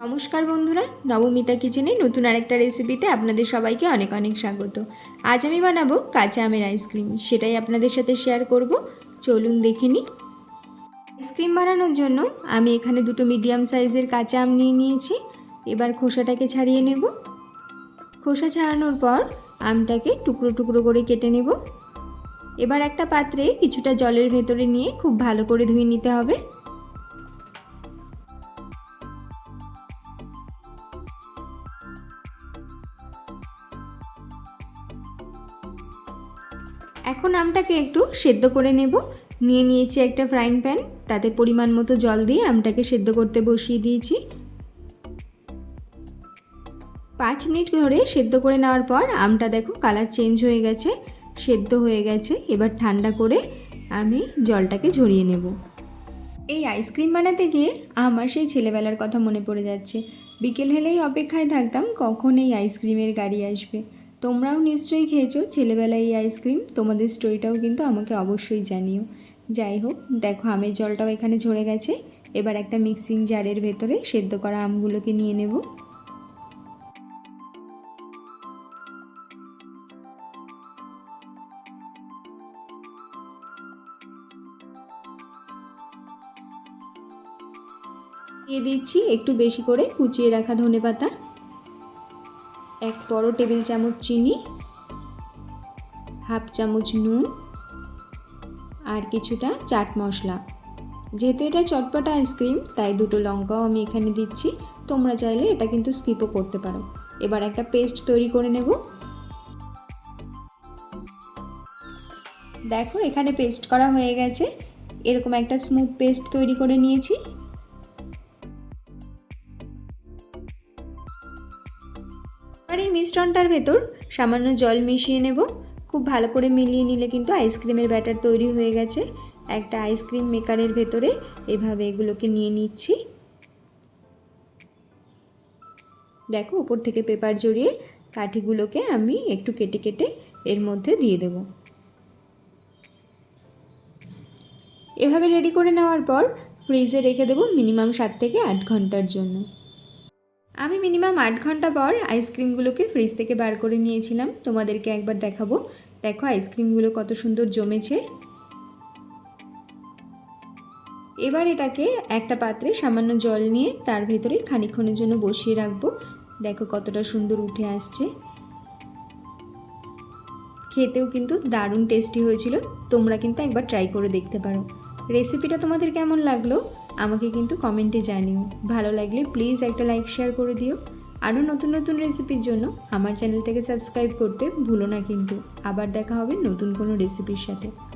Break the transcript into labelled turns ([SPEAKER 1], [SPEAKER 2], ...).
[SPEAKER 1] নমস্কার বন্ধুরা, নবমিতা কিচেনে নতুন আরেকটা রেসিপিতে আপনাদের সবাইকে অনেক অনেক স্বাগত। আজ আমি বানাবো কাঁচা আমের আইসক্রিম সেটাই আপনাদের সাথে শেয়ার করব। চলুন দেখে নিই। আইসক্রিম বানানোর জন্য আমি এখানে দুটো মিডিয়াম সাইজের কাঁচা আম নিয়ে নিয়েছি। এবার খোসাটাকে ছাড়িয়ে নেব। খোসা ছাড়ানোর পর আমটাকে টুকরো টুকরো করে কেটে নেব। এবার একটা পাত্রে কিছুটা জলের ভেতরে নিয়ে খুব ভালো করে ধুয়ে নিতে হবে। এখন আমটাকে একটু সেদ্ধ করে নেব। নিয়ে নিয়েছি একটা ফ্রাইং প্যান তাতে পরিমাণ মতো জল দিয়ে আমটাকে সেদ্ধ করতে বসিয়ে দিয়েছি। পাঁচ মিনিট ধরে সেদ্ধ করে নেওয়ার পর আমটা দেখো কালার চেঞ্জ হয়ে গেছে, সেদ্ধ হয়ে গেছে। এবার ঠান্ডা করে আমি জলটাকে ঝরিয়ে নেব। এই আইসক্রিম বানাতে গিয়ে আমার সেই ছেলেবেলার কথা মনে পড়ে যাচ্ছে। বিকেল হলেই অপেক্ষায় থাকতাম কখন এই আইসক্রিমের গাড়ি আসবে। তোমরাও নিশ্চয়ই খেয়েছো ছেলেবেলায় এই আইসক্রিম তোমাদের স্টোরিটাও কিন্তু আমাকে অবশ্যই জানিও। যাই হোক, দেখো আমের জলটাও এখানে ঝরে গেছে। এবার একটা মিক্সিং জারের ভেতরে সেদ্ধ করা আমগুলোকে নিয়ে নেব। দিয়ে দিচ্ছি একটু বেশি করে কুচিয়ে রাখা ধনে পাতা এক বড় টেবিল চামচ চিনি, হাফ চামচ নুন আর কিছুটা চাট মশলা। যেহেতু এটা চটপটা আইসক্রিম, তাই দুটো লঙ্কাও আমি এখানে দিচ্ছি। তোমরা চাইলে এটা কিন্তু স্কিপও করতে পারো। এবার একটা পেস্ট তৈরি করে নেব। দেখো, এখানে পেস্ট করা হয়ে গেছে। এরকম একটা স্মুথ পেস্ট তৈরি করে নিয়েছি। আর এই মিশ্রণটার ভেতর সামান্য জল মিশিয়ে নেব। খুব ভালো করে মিলিয়ে নিলে কিন্তু আইসক্রিমের ব্যাটার তৈরি হয়ে গেছে। একটা আইসক্রিম মেকারের ভেতরে এভাবে এগুলোকে নিয়ে নিচ্ছি। দেখো, উপর থেকে পেপার জড়িয়ে কাঠিগুলোকে আমি একটু কেটে কেটে এর মধ্যে দিয়ে দেব। এভাবে রেডি করে নেওয়ার পর ফ্রিজে রেখে দেবো মিনিমাম সাত থেকে আট ঘণ্টার জন্য। আমি মিনিমাম আট ঘণ্টা পর আইসক্রিমগুলোকে ফ্রিজ থেকে বার করে নিয়েছিলাম। তোমাদেরকে একবার দেখাবো। দেখো আইসক্রিমগুলো কত সুন্দর জমেছে। এবার এটাকে একটা পাত্রে সামান্য জল নিয়ে তার ভেতরে খানিক্ষণের জন্য বসিয়ে রাখব। দেখো কতটা সুন্দর উঠে আসছে। খেতেও কিন্তু দারুণ টেস্টি হয়েছিল। তোমরা কিন্তু একবার ট্রাই করে দেখতে পারো। রেসিপিটা তোমাদের কেমন লাগল? আমাকে কিন্তু কমেন্টে জানিও। ভালো লাগলে প্লিজ একটা লাইক শেয়ার করে দিও। আরও নতুন নতুন রেসিপির জন্য আমার চ্যানেলটাকে সাবস্ক্রাইব করতে ভুলো না কিন্তু। আবার দেখা হবে নতুন কোনো রেসিপির সাথে।